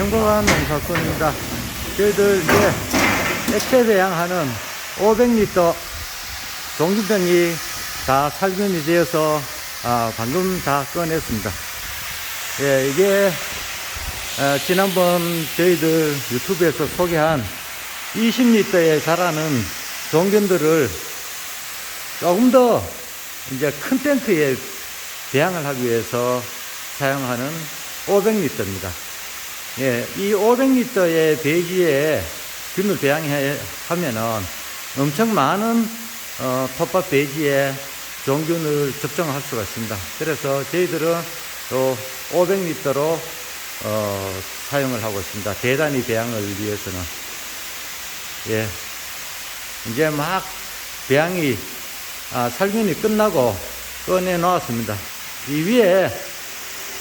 행복한 농사꾼입니다. 저희들 이제 액체 배양하는 500리터 종균병이 다 살균이 되어서 아, 방금 다 꺼냈습니다. 예, 이게 어, 지난번 저희들 유튜브에서 소개한 20리터에 자라는 종균들을 조금 더 이제 큰 탱크에 배양을 하기 위해서 사용하는 500리터입니다. 예, 이 500리터의 배기에 균을 배양하면은 엄청 많은 어, 텃밭 배지에 종균을 접종할 수가 있습니다. 그래서 저희들은 또 500리터로 어, 사용을 하고 있습니다. 대단히 배양을 위해서는. 예. 이제 막 배양이, 아, 살균이 끝나고 꺼내 놓았습니다. 이 위에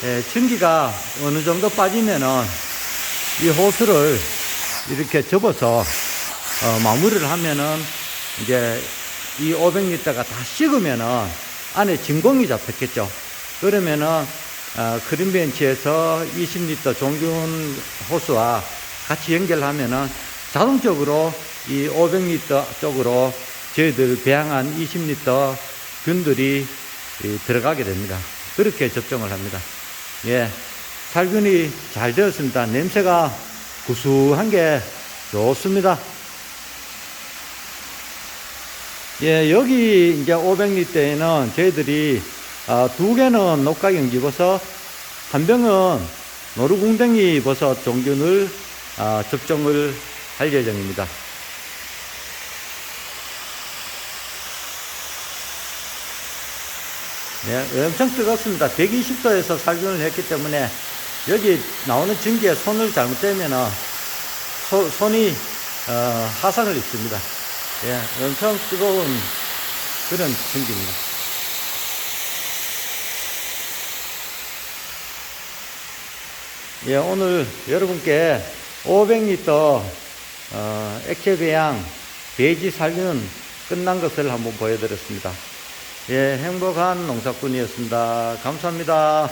예, 전기가 어느 정도 빠지면은 이 호스를 이렇게 접어서 어, 마무리를 하면은 이제 이 500리터가 다 식으면은 안에 진공이 잡혔겠죠. 그러면은 어, 크림벤치에서 20리터 종균 호스와 같이 연결하면은 자동적으로 이 500리터 쪽으로 저희들 배양한 20리터 균들이 이, 들어가게 됩니다. 그렇게 접종을 합니다. 예, 살균이 잘 되었습니다. 냄새가 구수한 게 좋습니다. 예, 여기 이제 500리터에는 저희들이 아, 두 개는 녹각용 집어서 한 병은 노루궁뎅이 버섯 종균을 아, 접종을 할 예정입니다. 네, 엄청 뜨겁습니다. 120도에서 살균을 했기 때문에 여기 나오는 전기에 손을 잘못대면 소, 손이 어, 화상을 입습니다. 예, 엄청 뜨거운 그런 전기입니다. 예, 오늘 여러분께 500리터 어, 액체 배양 배지 살균 끝난 것을 한번 보여드렸습니다. 예, 행복한 농사꾼이었습니다. 감사합니다.